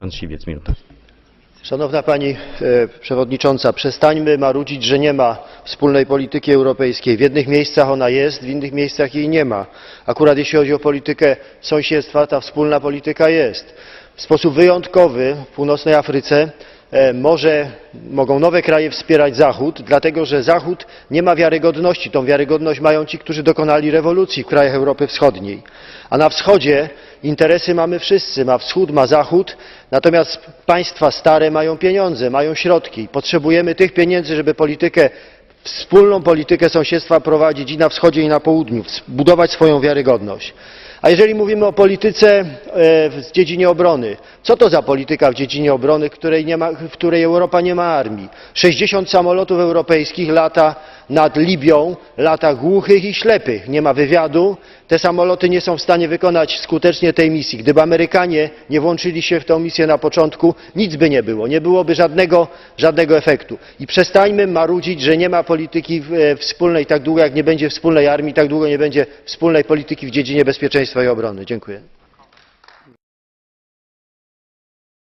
Pan Siwiec, minuta. Szanowna Pani e, Przewodnicząca, przestańmy marudzić, że nie ma wspólnej polityki europejskiej. W jednych miejscach ona jest, w innych miejscach jej nie ma. Akurat jeśli chodzi o politykę sąsiedztwa, ta wspólna polityka jest. W sposób wyjątkowy w północnej Afryce e, może, mogą nowe kraje wspierać Zachód, dlatego że Zachód nie ma wiarygodności. Tą wiarygodność mają ci, którzy dokonali rewolucji w krajach Europy Wschodniej. A na wschodzie interesy mamy wszyscy, ma wschód, ma zachód, natomiast państwa stare mają pieniądze, mają środki. Potrzebujemy tych pieniędzy, żeby politykę, wspólną politykę sąsiedztwa prowadzić i na wschodzie, i na południu, budować swoją wiarygodność. A jeżeli mówimy o polityce e, w dziedzinie obrony, co to za polityka w dziedzinie obrony, której, nie ma, w której Europa nie ma armii? 60 samolotów europejskich lata nad Libią, lata głuchych i ślepych. Nie ma wywiadu, te samoloty nie są w stanie wykonać skutecznie tej misji. Gdyby Amerykanie nie włączyli się w tę misję na początku, nic by nie było, nie byłoby żadnego, żadnego efektu. I przestańmy marudzić, że nie ma polityki e, wspólnej tak długo, jak nie będzie wspólnej armii, tak długo nie będzie wspólnej polityki w dziedzinie bezpieczeństwa i obrony. Dziękuję.